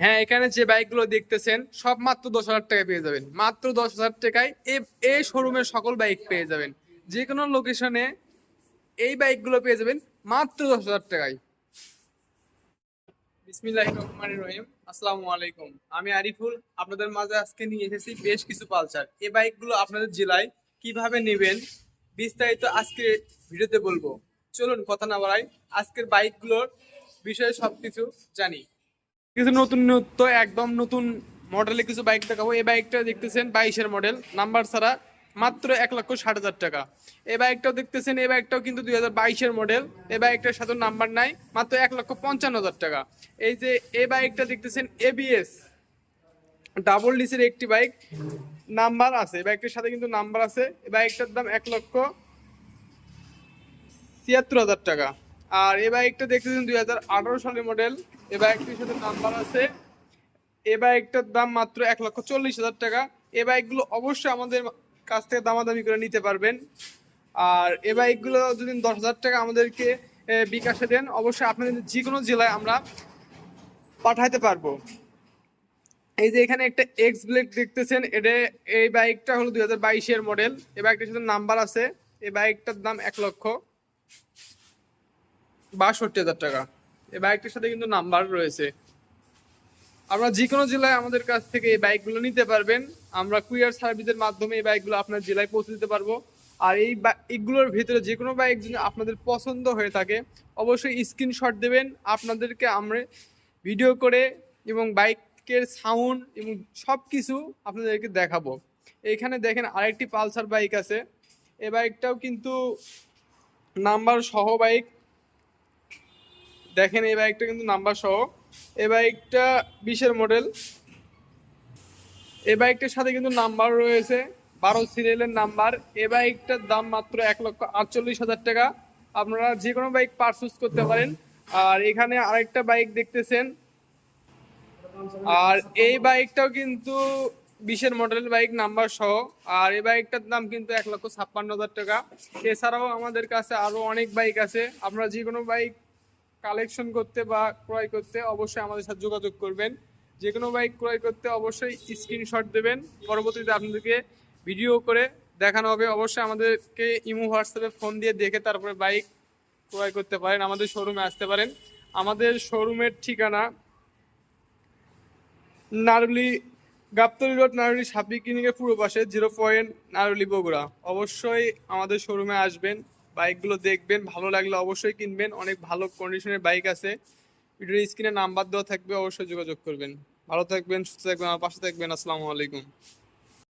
হ্যাঁ এখানে যে বাইকগুলো দেখতেছেন, সব মাত্র দশ হাজার টাকায় পেয়ে যাবেন। মাত্র দশ হাজার টাকায় এই শোরুমের সকল বাইক পেয়ে যাবেন। যে কোনো লোকেশনে এই বাইকগুলো পেয়ে যাবেন মাত্র দশ হাজার টাকায়। বিসমিল্লাহির রহমানির রহিম। আসসালামু আলাইকুম। আমি আরিফুল, আপনাদের মাঝে আজকে নিয়ে এসেছি বেশ কিছু পালসার। এই বাইকগুলো আপনাদের জেলায় কীভাবে নেবেন, বিস্তারিত আজকে ভিডিওতে বলব। চলুন, কথা না বাড়াই আজকের বাইকগুলোর বিষয়ে সবকিছু জানি। কিছু নতুন নতুন একদম নতুন মডেলের কিছু বাইক দেখাবো। এই বাইকটা দেখতেছেন বাইশের মডেল নাম্বার ছাড়া মাত্র এক লক্ষ ষাট হাজার টাকা। এই বাইকটাও দেখতেছেন, এই বাইকটাও কিন্তু দুই হাজার বাইশের মডেল এই বাইকটার সাথে নাম্বার নাই, মাত্র এক লক্ষ পঞ্চান্ন হাজার টাকা। এই যে এই বাইকটা দেখতেছেন এবিএস ডাবল ডিসের একটি বাইক নাম্বার আছে। এই বাইকটার সাথে কিন্তু নাম্বার আছে। এই বাইকটার দাম এক লক্ষ ছিয়াত্তর হাজার টাকা। আর এ বাইকটা দেখতেছেন দুই হাজার আঠারো সালের মডেল এ বাইকটির সাথে নাম্বার আছে। এ বাইকটার দাম মাত্র এক লক্ষ চল্লিশ হাজার টাকা। এ বাইকগুলো অবশ্যই আমাদের কাছ থেকে দামাদামি করে নিতে পারবেন। আর এ বাইকগুলো যদি দশ হাজার টাকা আমাদেরকে এ, বিকাশে দেন অবশ্যই আপনাদের যে কোনো জেলায় আমরা পাঠাইতে পারব। এই যে এখানে একটা এক্স ব্লেড দেখতেছেন এটা এই বাইকটা হলো দুই হাজার বাইশের মডেল এই বাইকটার সাথে নাম্বার আছে। এই বাইকটার দাম এক লক্ষ। বাষট্টি হাজার টাকা। এই বাইকটির সাথে কিন্তু নাম্বার রয়েছে। আমরা যে কোনো জেলায় আমাদের কাছ থেকে এই বাইকগুলো নিতে পারবেন। আমরা কুরিয়ার সার্ভিসের মাধ্যমে এই বাইকগুলো আপনার জেলায় পৌঁছে দিতে পারব। আর এই বাইকগুলোর ভিতরে যে কোনো বাইক যদি আপনাদের পছন্দ হয়ে থাকে, অবশ্যই স্ক্রিনশট দেবেন। আপনাদেরকে আমরা ভিডিও করে এবং বাইকের সাউন্ড এবং সব কিছু আপনাদেরকে দেখাবো। এইখানে দেখেন আরেকটি পালসার বাইক আছে। এই বাইকটাও কিন্তু নাম্বার সহ বাইক। দেখেন এই বাইকটা কিন্তু নাম্বার সহ। এই বাইকটা বিশের মডেল এই বাইকটার সাথে কিন্তু নাম্বার রয়েছে, বারো সিরিয়ালের নাম্বার এই বাইকটার দাম মাত্র এক লক্ষ আটচল্লিশ হাজার টাকা। আপনারা যে কোনো বাইক পারচেস করতে পারেন। আর এখানে আরেকটা বাইক দেখতেছেন। আর এই বাইকটাও কিন্তু বিশের মডেলের বাইক নাম্বার সহ। আর এই বাইকটার দাম কিন্তু এক লক্ষ ছাপ্পান্ন হাজার টাকা। এছাড়াও আমাদের কাছে আরও অনেক বাইক আছে। আপনারা যে কোনো বাইক কালেকশন করতে বা ক্রয় করতে অবশ্যই আমাদের সাথে যোগাযোগ করবেন। যে কোনো বাইক ক্রয় করতে অবশ্যই স্ক্রিনশট দেবেন। পরবর্তীতে আপনাদেরকে ভিডিও করে দেখানো হবে। অবশ্যই আমাদেরকে ইমো হোয়াটসঅ্যাপে ফোন দিয়ে দেখে তারপরে বাইক ক্রয় করতে পারেন। আমাদের শোরুমে আসতে পারেন। আমাদের শোরুমের ঠিকানা নারুলি, গাবতলি রোড, নারুলি সাপি ক্লিনিকের পুরো পাশে জিরো পয়েন্ট নারুলি বগুড়া। অবশ্যই আমাদের শোরুমে আসবেন। বাইকগুলো দেখবেন, ভালো লাগলে অবশ্যই কিনবেন। অনেক ভালো কন্ডিশনের বাইক আছে। ভিডিওর স্ক্রিনে নাম্বার দেওয়া থাকবে, অবশ্যই যোগাযোগ করবেন। ভালো থাকবেন, সুস্থ থাকবেন, আমার পাশে থাকবেন। আসসালামু আলাইকুম।